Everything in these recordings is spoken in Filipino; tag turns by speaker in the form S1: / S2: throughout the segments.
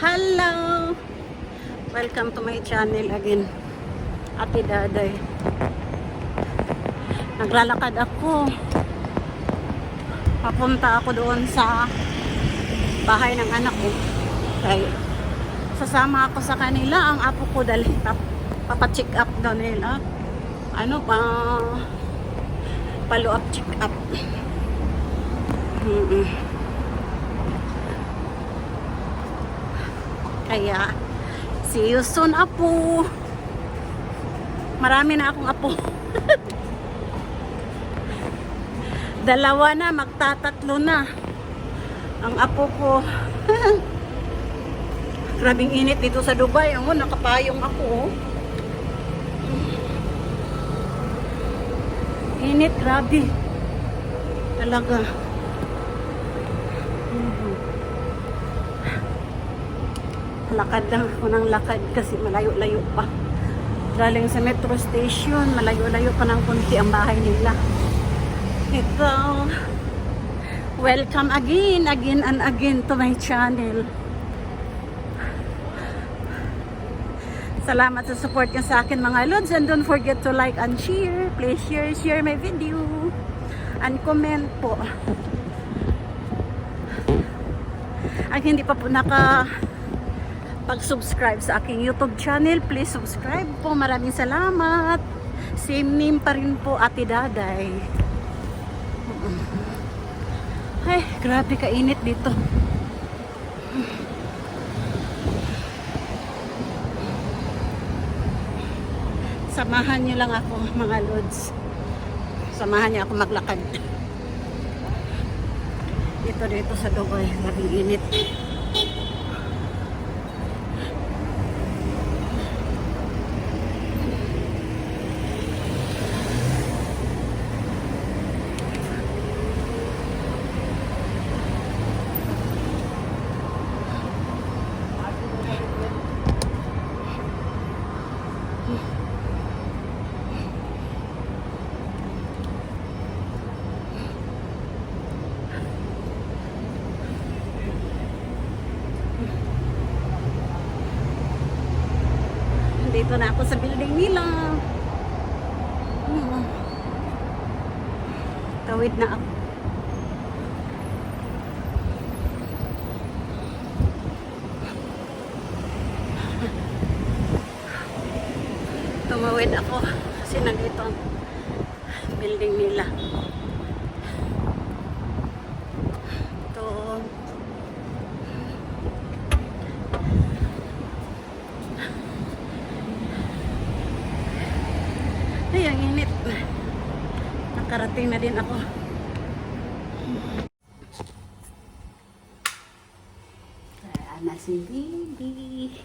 S1: Hello! Welcome to my channel again. Ate Daday. Naglalakad ako. Papunta ako doon sa bahay ng anak ko. Kaya sasama ako sa kanila. Ang apo ko dali pap- papacheck up daw nila. Ano pa? Follow up check up. Mm-mm. Kaya, see you soon, Apo. Marami na akong apo. Dalawa na, magtatatlo na. Ang apo ko. Grabing init dito sa Dubai. Ang nakapayong ako. oh. Init, grabe. Talaga. Mhm. Lakad lang ako ng lakad kasi malayo-layo pa. Galing sa metro station, malayo-layo pa ng kunti ang bahay nila. Ito, welcome again, again and again to my channel. Salamat sa support niyo sa akin mga lods and don't forget to like and share. Please share, share my video and comment po. Ang hindi pa po naka pag-subscribe sa aking YouTube channel, please subscribe po. Maraming salamat. Same name pa rin po, Ate Daday. Ay, grabe kainit dito. Samahan niyo lang ako, mga lods. Samahan niyo ako maglakad. Dito dito sa Dubai, labing init. Dito na ako sa building nila. Hmm. Tawid na ako. Tumawid ako kasi nandito ang building nila. Ito. Ay, ang init. Nakarating na din ako. Ayan na si baby.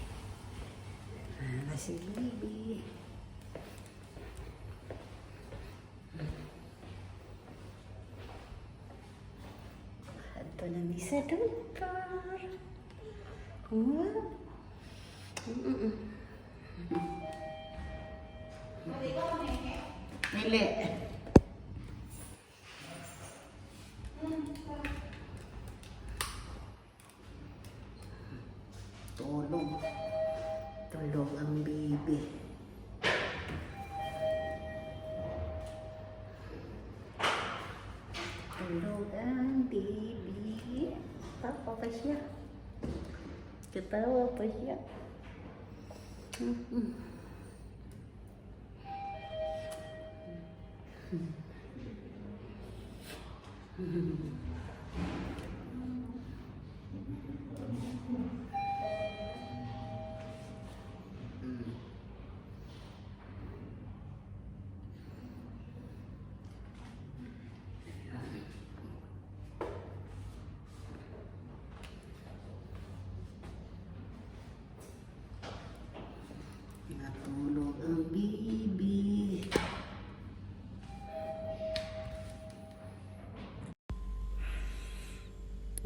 S1: Ayan na si baby. Ito na mi sa doktor. Wow. Mm-mm. Mili. Tulog. Tulog ang baby. Tulog ang baby. Tawa pa siya. Ketawa pa siya. Mm-mm. Natulog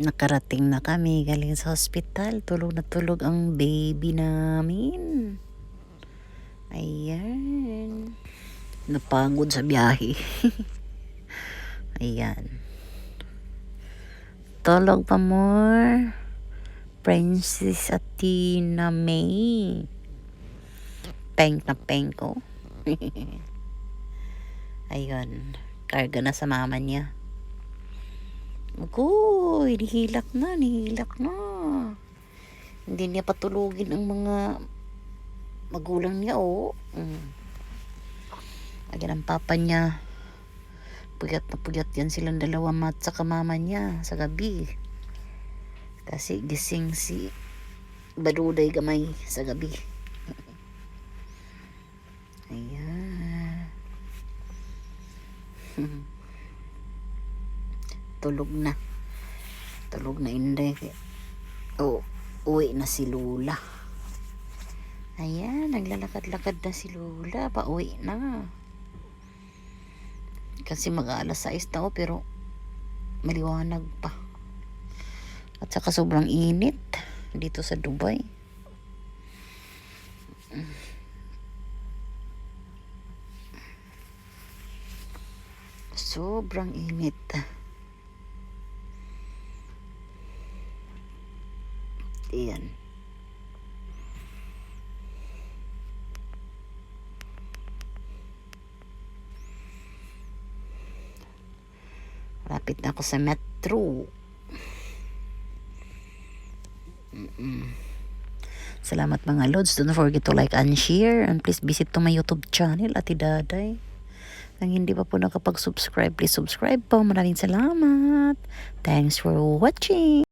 S1: Nakarating na kami galing sa hospital. Tulog na tulog ang baby namin. Ayan. Napagod sa biyahe. Ayan. Tulog pa more.
S2: Princess Athena May. Peng na peng ko. Ayun. Karga na sa mama niya. Uy, nihilak na, nihilak na. Hindi niya patulugin ang mga magulang niya, oh. Mm. Ayan ang papa niya. Puyat na puyat yan silang dalawa mat sa mama niya sa gabi. Kasi gising si Baduday gamay sa gabi. Ayan. Tulog na. Tulog na hindi. Oh, uwi na si Lula. Ayan, naglalakad-lakad na si Lula. Pauwi na. Kasi mag-aalas 6 na oh, pero maliwanag pa. At saka sobrang init dito sa Dubai. Sobrang init. Ayan. Lapit na ako sa metro. Mm-mm. Salamat mga lods. Don't forget to like and share. And please visit to my YouTube channel, Ate Daday. Ang hindi pa po nakapag-subscribe, please subscribe po. Maraming salamat. Thanks for watching.